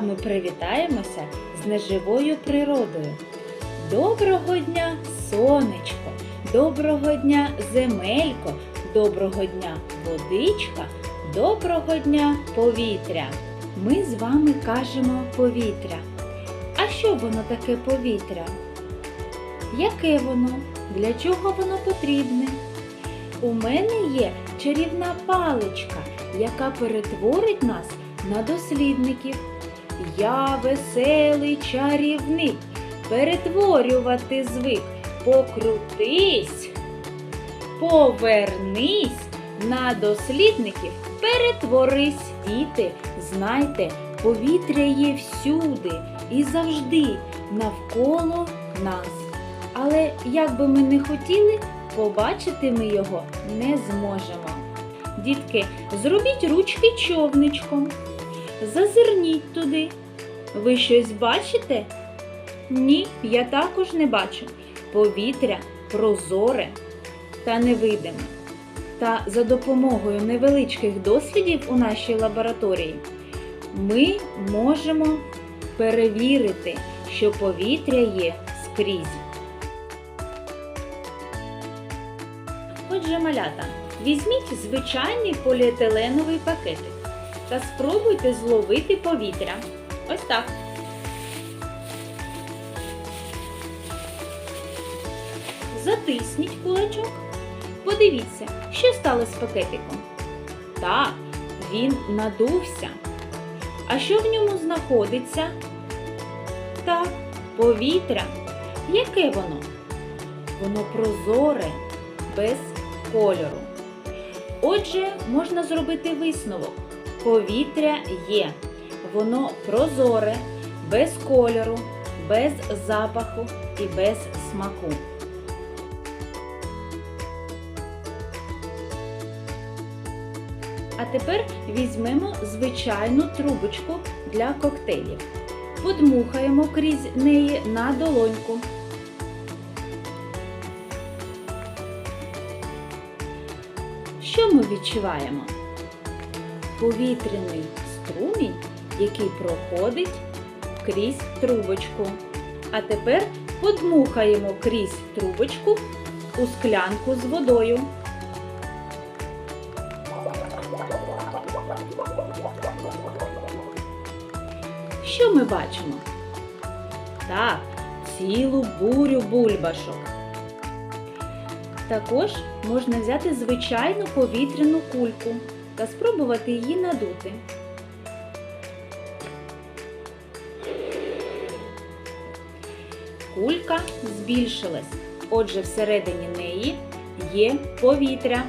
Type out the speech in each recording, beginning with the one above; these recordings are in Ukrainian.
вами привітаємося з неживою природою. Доброго дня, сонечко, доброго дня, земелько, доброго дня, водичка, доброго дня, повітря. Ми з вами кажемо повітря. А що воно таке повітря? Яке воно? Для чого воно потрібне? У мене є чарівна паличка, яка перетворить нас на дослідників. Я веселий чарівник, перетворювати звик. Покрутись, повернись на дослідників, перетворись. Діти, знайте, повітря є всюди і завжди навколо нас. Але як би ми не хотіли, побачити ми його не зможемо. Дітки, зробіть ручки човничком. Зазирніть туди. Ви щось бачите? Ні, я також не бачу. Повітря прозоре та невидиме. Та за допомогою невеличких дослідів у нашій лабораторії ми можемо перевірити, що повітря є скрізь. Отже, малята, візьміть звичайний поліетиленовий пакетик та спробуйте зловити повітря. Ось так. Затисніть кулачок. Подивіться, що стало з пакетиком. Так, він надувся. А що в ньому знаходиться? Так, повітря. Яке воно? Воно прозоре, без кольору. Отже, можна зробити висновок. Повітря є. Воно прозоре, без кольору, без запаху і без смаку. А тепер візьмемо звичайну трубочку для коктейлів. Подмухаємо крізь неї на долоньку. Що ми відчуваємо? Повітряний струмінь, який проходить крізь трубочку. А тепер подмухаємо крізь трубочку у склянку з водою. Що ми бачимо? Так, цілу бурю бульбашок. Також можна взяти звичайну повітряну кульку та спробувати її надути. Кулька збільшилась, отже, всередині неї є повітря.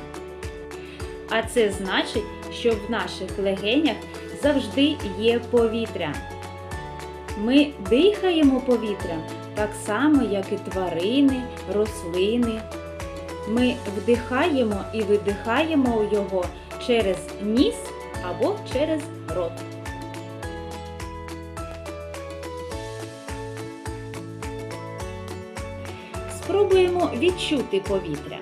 А це значить, що в наших легенях завжди є повітря. Ми дихаємо повітрям так само, як і тварини, рослини. Ми вдихаємо і видихаємо його через ніс або через рот. Спробуємо відчути повітря.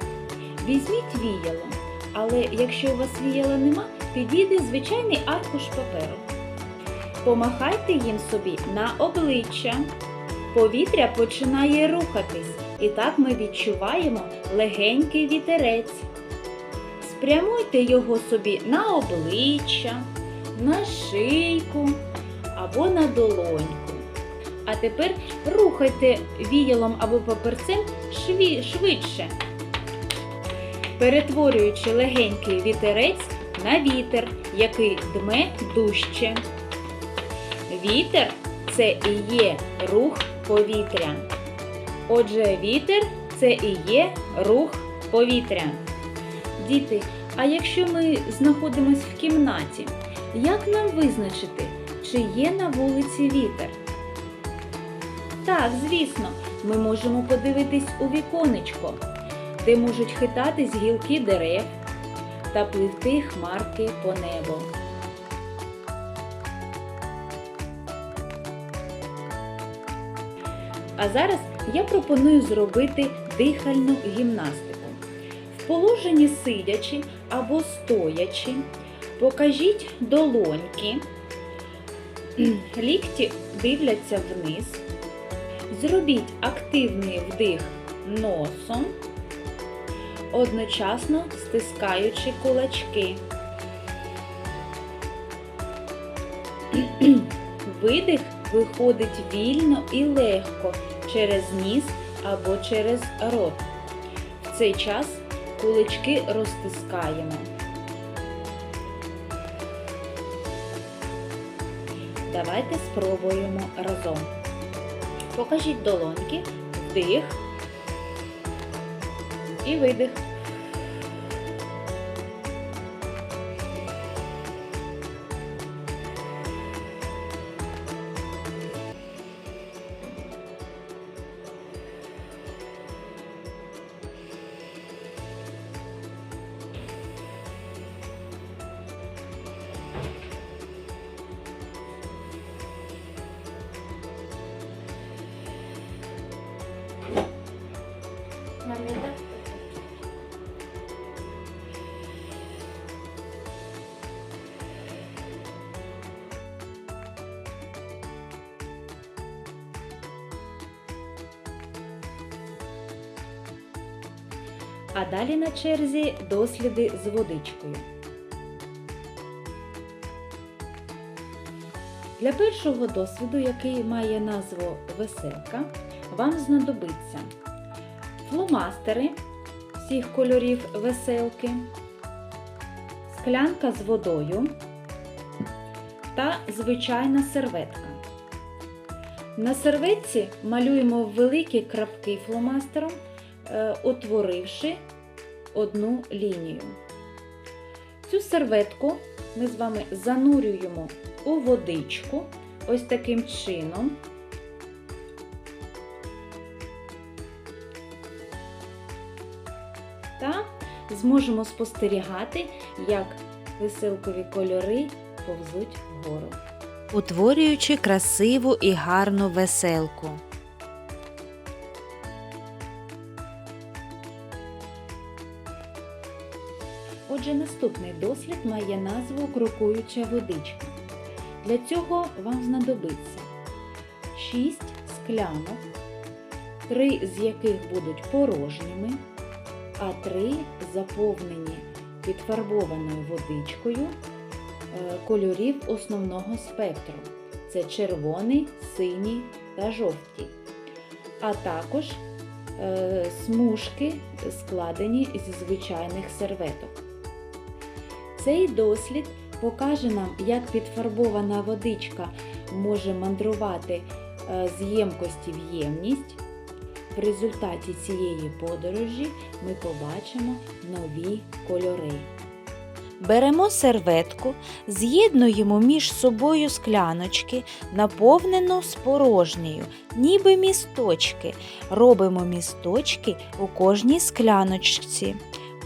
Візьміть віяло, але якщо у вас віяла нема, підійде звичайний аркуш паперу. Помахайте їм собі на обличчя. Повітря починає рухатись, і так ми відчуваємо легенький вітерець. Спрямуйте його собі на обличчя, на шийку або на долоньку. А тепер рухайте віялом або паперцем швидше, перетворюючи легенький вітерець на вітер, який дме дужче. Вітер це і є рух повітря. Отже, вітер це і є рух повітря. Діти, а якщо ми знаходимося в кімнаті, як нам визначити, чи є на вулиці вітер? Так, звісно, ми можемо подивитись у віконечко, де можуть хитатись гілки дерев та пливти хмарки по небу. А зараз я пропоную зробити дихальну гімнастику. Положенні сидячи або стоячи, покажіть долоньки Лікті дивляться вниз. Зробіть активний вдих носом, одночасно стискаючи кулачки. Видих виходить вільно і легко через ніс або через рот. В цей час кулачки розтискаємо. Давайте спробуємо разом. Покажіть долоньки, вдих і видих. А далі на черзі досліди з водичкою. Для першого досвіду, який має назву веселка, вам знадобиться фломастери всіх кольорів веселки, склянка з водою та звичайна серветка. На серветці малюємо великі крапки фломастером, утворивши одну лінію. Цю серветку ми з вами занурюємо у водичку ось таким чином. Та зможемо спостерігати, як веселкові кольори повзуть вгору. утворюючи красиву і гарну веселку. Отже, наступний дослід має назву крокуюча водичка. Для цього вам знадобиться 6 склянок, 3 з яких будуть порожніми, а 3 заповнені підфарбованою водичкою е, кольорів основного спектру. Це червоний, синій та жовтий. А також е, смужки складені зі звичайних серветок. Цей дослід покаже нам, як підфарбована водичка може мандрувати е, з ємкості в ємність. В результаті цієї подорожі ми побачимо нові кольори. Беремо серветку, з'єднуємо між собою скляночки, наповнену з ніби місточки. Робимо місточки у кожній скляночці.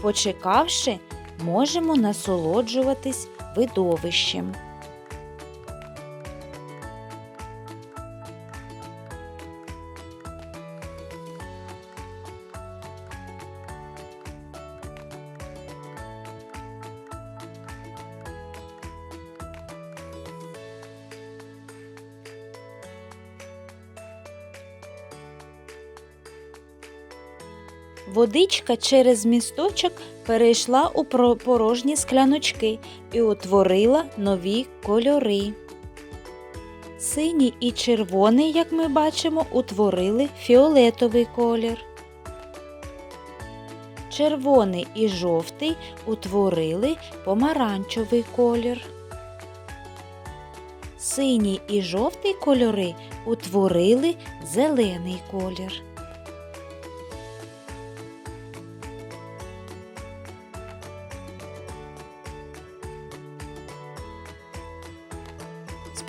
Почекавши, можемо насолоджуватись видовищем. Водичка через місточок перейшла у порожні скляночки і утворила нові кольори. Синій і червоний, як ми бачимо, утворили фіолетовий колір. Червоний і жовтий утворили помаранчевий колір. Синій і жовтий кольори утворили зелений колір.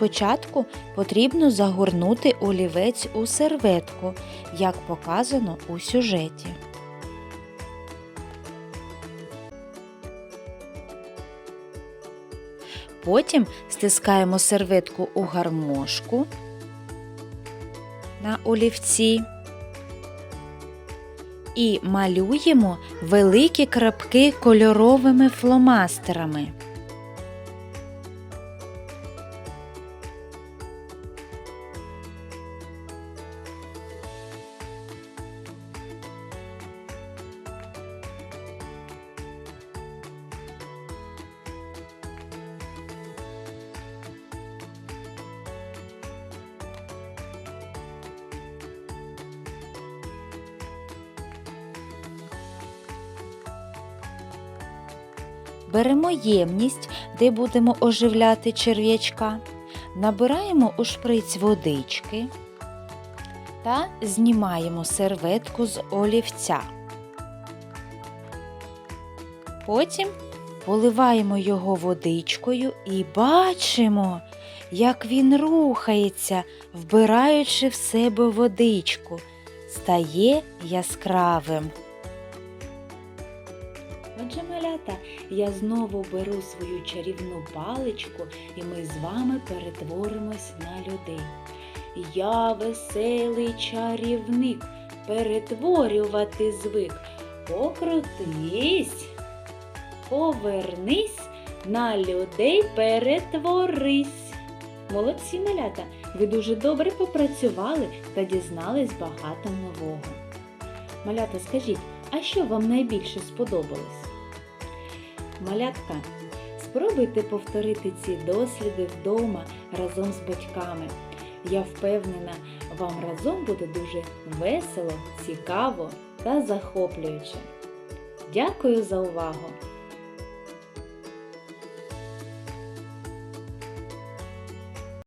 Спочатку потрібно загорнути олівець у серветку, як показано у сюжеті. Потім стискаємо серветку у гармошку на олівці і малюємо великі крапки кольоровими фломастерами. Беремо ємність, де будемо оживляти черв'ячка, набираємо у шприць водички та знімаємо серветку з олівця. Потім поливаємо його водичкою і бачимо, як він рухається, вбираючи в себе водичку, стає яскравим. Я знову беру свою чарівну паличку, і ми з вами перетворимось на людей. Я веселий чарівник, перетворювати звик. Покрутись, повернись, на людей перетворись. Молодці малята, ви дуже добре попрацювали та дізнались багато нового. Малята, скажіть, а що вам найбільше сподобалось? Малятка, спробуйте повторити ці досліди вдома разом з батьками. Я впевнена, вам разом буде дуже весело, цікаво та захоплююче. Дякую за увагу!